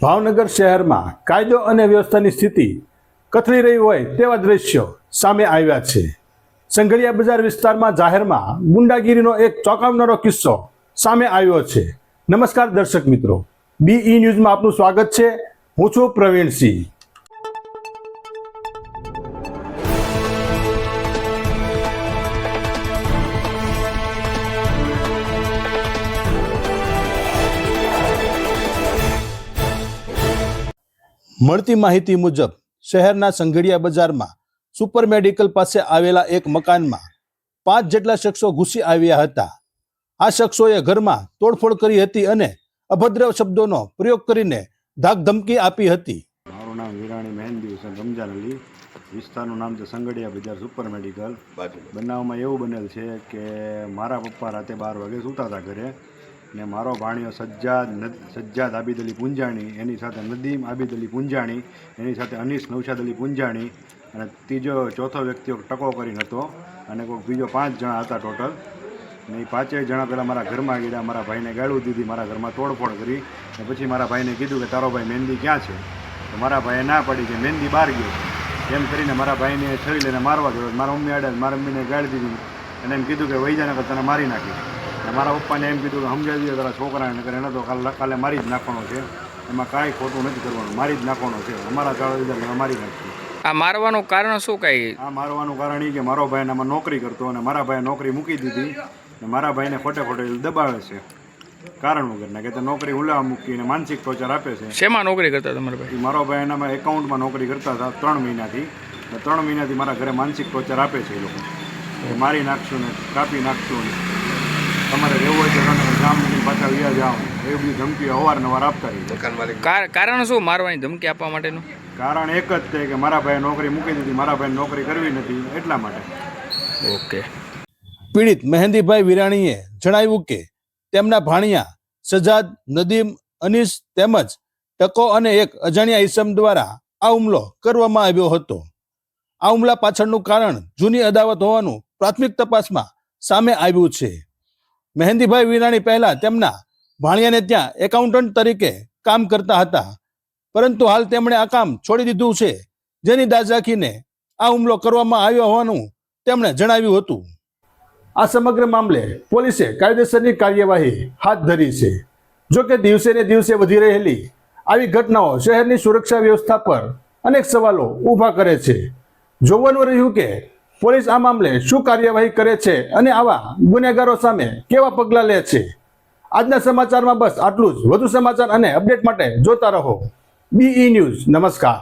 ભાવનગર શહેરમાં કાયદો અને વ્યવસ્થાની સ્થિતિ કથળી રહી હોય તેવા દ્રશ્યો સામે આવ્યા છે. સંઘળિયા બજાર વિસ્તારમાં જાહેરમાં ગુંડાગીરીનો એક ચોંકાવનારો કિસ્સો સામે આવ્યો છે. નમસ્કાર દર્શક મિત્રો. બીઈ ન્યૂઝમાં આપનું સ્વાગત છે. હું છું પ્રવીણસિંહ. મળતી માહિતી મુજબ શહેરના સંઘડિયા બજારમાં સુપર મેડિકલ પાસે આવેલા એક મકાનમાં પાંચ જેટલા શખ્સો ઘૂસી આવ્યા હતા. આ શખ્સોએ ઘરમાં તોડફોડ કરી હતી અને અભદ્ર શબ્દોનો પ્રયોગ કરીને ધાકધમકી આપી હતી. મારું નામ વિરાણી મહેંદી હુસેન રમજાન અલી વિસ્તારનું નામ છે સંગડિયા બજાર સુપર મેડિકલ. બનાવમાં એવું બનેલ છે કે મારા પપ્પા રાતે બાર વાગે સૂતા હતા ઘરે. ને મારો ભાણિયો સજ્જાદ સજ્જાદ આબિદ અલી પુંજાણી, એની સાથે નદીમ આબિદ અલી પુંજાણી, એની સાથે અનીસ નૌશાદ અલી પુંજાણી અને ત્રીજો ચોથો વ્યક્તિઓ ટકો કરીને હતો અને કોઈક બીજો પાંચ જણા હતા ટોટલ. ને એ પાંચેય જણા પહેલાં મારા ઘરમાં ગયા મારા ભાઈને ગાળું દીધી, મારા ઘરમાં તોડફોડ કરી ને પછી મારા ભાઈને કીધું કે તારો ભાઈ મહેંદી ક્યાં છે? તો મારા ભાઈએ ના પાડી કે મહેંદી બહાર ગયો એમ કરીને મારા ભાઈને છરી લઈને મારવા ગયો. મારા મમ્મી આડે મારા મમ્મીને ગાળી દીધી અને એમ કીધું કે જા તને મારી નાખી. અને મારા પપ્પાને એમ કીધું કે સમજાવી દો તારા છોકરાને કરે એને તો કાલે કાલે મારી જ નાખવાનો છે. એમાં કાંઈ ખોટું નથી કરવાનું મારી જ નાખવાનો છે. અમારા ચાળો મારી નાખી. આ મારવાનું કારણ શું કઈ? આ મારવાનું કારણ એ કે મારો ભાઈ આમાં નોકરી કરતો અને મારા ભાઈએ નોકરી મૂકી દીધી ને મારા ભાઈને ખોટે ખોટે દબાવે છે. કારણ વગરના કે તે નોકરી ઉલાવા મૂકીને માનસિક ટોર્ચર આપે છે. શેમાં નોકરી કરતા તમારા ભાઈ? મારો ભાઈ એનામાં એકાઉન્ટમાં નોકરી કરતા હતા ત્રણ મહિનાથી. ત્રણ મહિનાથી મારા ઘરે માનસિક ટોર્ચર આપે છે એ લોકો. મારી નાખશું ને કાપી નાખશું ને તમારે રહેવું હોય તો તમે પાછા વ્યા જાઓ. એ બધી ધમકી અવારનવાર આપતા રહી કારણ શું મારવાની ધમકી આપવા માટેનું? કારણ એક જ છે કે મારા ભાઈએ નોકરી મૂકી દીધી મારા ભાઈ નોકરી કરવી નથી એટલા માટે. ઓકે. પીડિત મહેંદીભાઈ વિરાણીએ જણાવ્યું કે તેમના ભાણિયા સજાદ નદીમ અનીસ તેમજ ટકો અને એક અજાણ્યા ઈસમ દ્વારા આ હુમલો કરવામાં આવ્યો હતો. આ હુમલા પાછળનું કારણ જૂની અદાવત હોવાનું પ્રાથમિક તપાસમાં સામે આવ્યું છે. મહેંદીભાઈ વિરાણી પહેલા તેમના ભાણિયાને ત્યાં એકાઉન્ટન્ટ તરીકે કામ કરતા હતા. પરંતુ હાલ તેમણે આ કામ છોડી દીધું છે, જેની દાજ રાખીને આ હુમલો કરવામાં આવ્યો હોવાનું તેમણે જણાવ્યું હતું. આ સમગ્ર મામલે પોલીસે કાયદેસરની કાર્યવાહી હાથ ધરી છે. જો કે દિવસે ને દિવસે વધી રહેલી આવી ઘટનાઓ શહેરની સુરક્ષા વ્યવસ્થા પર અનેક સવાલો ઊભા કરે છે. જોવાનું રહ્યું કે પોલીસ આ મામલે શું કાર્યવાહી કરે છે અને આવા ગુનેગારો સામે કેવા પગલાં લે છે? આજના સમાચારમાં બસ આટલું જ. વધુ સમાચાર અને અપડેટ માટે જોતા રહો. બીઈ ન્યૂઝ નમસ્કાર.